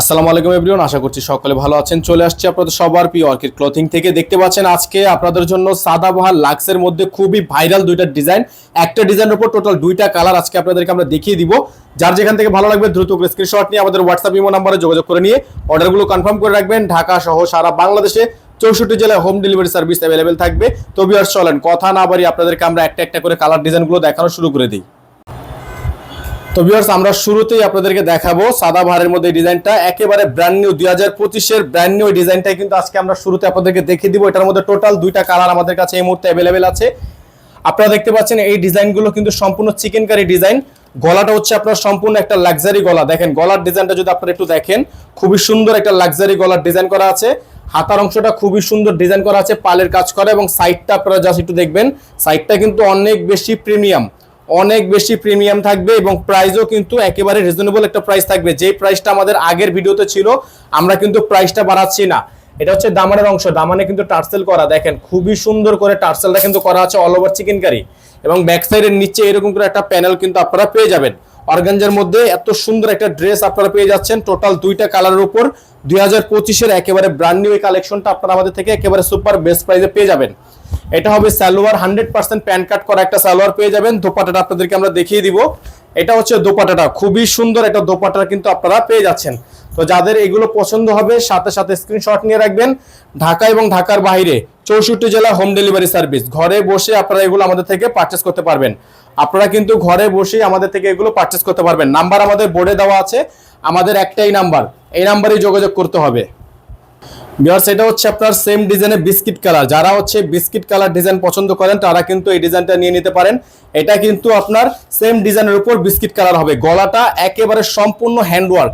আসসালামু আলাইকুম এভরিওয়ান, আশা করছি সকলে ভালো আছেন। চলে আসছে আপনাদের সবার প্রিয় অর্কিড ক্লথিং থেকে। দেখতে পাচ্ছেন আজকে আপনাদের জন্য সাদা সাদাবাহার লাক্সের মধ্যে খুবই ভাইরাল দুইটা ডিজাইন একটা ডিজাইনের উপর টোটাল দুইটা কালার আজকে আপনাদেরকে আমরা দেখিয়ে দিব। যার যেখান থেকে ভালো লাগবে দ্রুত করে স্ক্রিনশট নিয়ে আমাদের হোয়াটসঅ্যাপ ইমো নাম্বারে যোগাযোগ করে নিয়ে অর্ডারগুলো কনফার্ম করে রাখবেন। ঢাকা সহ সারা বাংলাদেশে চৌষট্টি জেলায় হোম ডেলিভারি সার্ভিস অ্যাভেলেবেল থাকবে। তো বিয়ার চলেন, কথা না বাড়ি আপনাদেরকে আমরা একটা একটা করে কালার ডিজাইনগুলো দেখানো শুরু করে দিই। তো ভিউয়ার্স আমরা শুরুতেই আপনাদেরকে দেখাবো সাদা ভারের মধ্যে ডিজাইনটা। একেবারে ব্র্যান্ড নিউ দুই হাজার পঁচিশের ব্র্যান্ড নিউ ডিজাইনটাই কিন্তু আজকে আমরা শুরুতে আপনাদেরকে দেখিয়ে দিব। এটার মধ্যে টোটাল দুইটা কালার আমাদের কাছে এই মুহূর্তে অ্যাভেলেবেল আছে। আপনারা দেখতে পাচ্ছেন এই ডিজাইনগুলো কিন্তু সম্পূর্ণ চিকেন কারি ডিজাইন। গলাটা হচ্ছে আপনার সম্পূর্ণ একটা লাক্সারি গলা। দেখেন, গলার ডিজাইনটা যদি আপনারা একটু দেখেন, খুবই সুন্দর একটা লাক্সারি গলার ডিজাইন করা আছে। হাতার অংশটা খুবই সুন্দর ডিজাইন করা আছে, পালের কাজ করা এবং সাইডটা আপনারা জাস্ট একটু দেখবেন। সাইডটা কিন্তু অনেক বেশি প্রিমিয়াম অনেক বেশি প্রিমিয়াম থাকবে এবং প্রাইসও কিন্তু একেবারে রিজনেবল একটা প্রাইস থাকবে। যে প্রাইসটা আমাদের আগের ভিডিওতে ছিল, আমরা কিন্তু প্রাইসটা বাড়াচ্ছি না। এটা হচ্ছে দামানের অংশ। দামানে কিন্তু টার্সেল করা, দেখেন, খুবই সুন্দর করে টার্সেলটা কিন্তু করা আছে অল ওভার চিকেন কারি এবং ব্যাক সাইডের নিচে এরকম করে একটা প্যানেল কিন্তু আপনারা পেয়ে যাবেন। অর্গানজার মধ্যে এত সুন্দর একটা ড্রেস আপনারা পেয়ে যাচ্ছেন। টোটাল দুইটা কালারের উপর দুই হাজার পঁচিশের একেবারে ব্র্যান্ড নিউ এই কালেকশনটা আপনারা আমাদের থেকে একেবারে সুপার বেস্ট প্রাইসে পেয়ে যাবেন। এটা হবে salwar hundred percent pan cut করা একটা সালোয়ার পেয়ে যাবেন। দোপাটাটা আপনাদেরকে আমরা দেখিয়ে দিব। এটা হচ্ছে দোপাটাটা খুবই সুন্দর একটা দোপাটা কিন্তু আপনারা পেয়ে যাচ্ছেন। তো যাদের এগুলো পছন্দ হবে, সাথে সাথে স্ক্রিনশট নিয়ে রাখবেন। ঢাকা এবং ঢাকার বাইরে চৌষট্টি জেলা হোম ডেলিভারি সার্ভিস ঘরে বসে আপনারা এগুলো আমাদের থেকে পারচেস করতে পারবেন। আপনারা কিন্তু ঘরে বসেই আমাদের থেকে এগুলো পারচেস করতে পারবেন। নাম্বার আমাদের বোর্ডে দেওয়া আছে। আমাদের একটাই নাম্বার এই নাম্বারেই যোগাযোগ করতে হবে। বিয়ার্স এটা হচ্ছে আপনার সেম ডিজাইনের বিস্কিট কালার যারা হচ্ছে বিস্কিট কালার ডিজাইন পছন্দ করেন, তারা কিন্তু এই ডিজাইনটা নিয়ে নিতে পারেন। এটা কিন্তু আপনার সেম ডিজাইনের উপর বিস্কিট কালার হবে। গলাটা একেবারে সম্পূর্ণ হ্যান্ডওয়ার্ক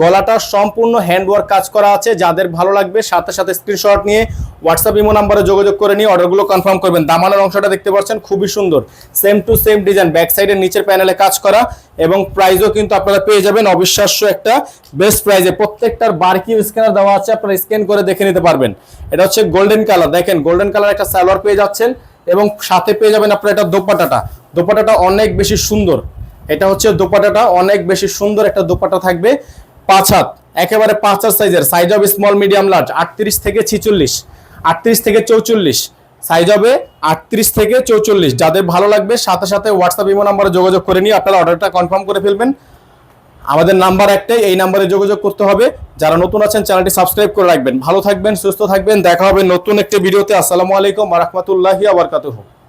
গলাটা সম্পূর্ণ হ্যান্ডওয়ার্ক কাজ করা আছে। যাদের ভালো লাগবে, সাথে সাথে স্ক্রিনশট নিয়ে হোয়াটসঅ্যাপ ইমো নাম্বারে যোগাযোগ করে নিয়ে অর্ডারগুলো কনফার্ম করবেন। দামানের অংশটা দেখতে পাচ্ছেন, খুবই সুন্দর। Same to same design back সাইডের নিচের প্যানেলে কাজ করা এবং প্রাইজও কিন্তু আপনারা পেয়ে যাবেন অবিশ্বাস্য একটা বেস্ট প্রাইজে প্রত্যেকটার বারকিউ স্ক্যানার দেওয়া আছে, আপনারা স্ক্যান করে দেখে নিতে পারবেন। এটা হচ্ছে গোল্ডেন কালার দেখেন গোল্ডেন কালার একটা সালোয়ার পেয়ে যাচ্ছেন এবং সাথে পেয়ে যাবেন আপনার এটা দোপাটাটা। দোপাটাটা অনেক বেশি সুন্দর। এটা হচ্ছে দোপাটাটা, অনেক বেশি সুন্দর একটা দোপাটা থাকবে। পাঁচ হাত, একেবারে পাঁচ হাত সাইজের সাইজ হবে স্মল মিডিয়াম লার্জ আটত্রিশ থেকে ছিচল্লিশ। আটত্রিশ থেকে চৌচল্লিশ। সাইজ হবে আটত্রিশ থেকে চৌচল্লিশ। যাদের ভালো লাগবে, সাথে সাথে হোয়াটসঅ্যাপ ইমো নাম্বারে যোগাযোগ করে নিয়ে আপনারা অর্ডারটা কনফার্ম করে ফেলবেন। আমাদের নাম্বার একটাই, এই নাম্বারে যোগাযোগ করতে হবে। যারা নতুন আছেন চ্যানেলটি সাবস্ক্রাইব করে রাখবেন। ভালো থাকবেন, সুস্থ থাকবেন। দেখা হবে নতুন একটি ভিডিওতে আসসালামু আলাইকুম রহমতুল্লাহি আবরকাতুহু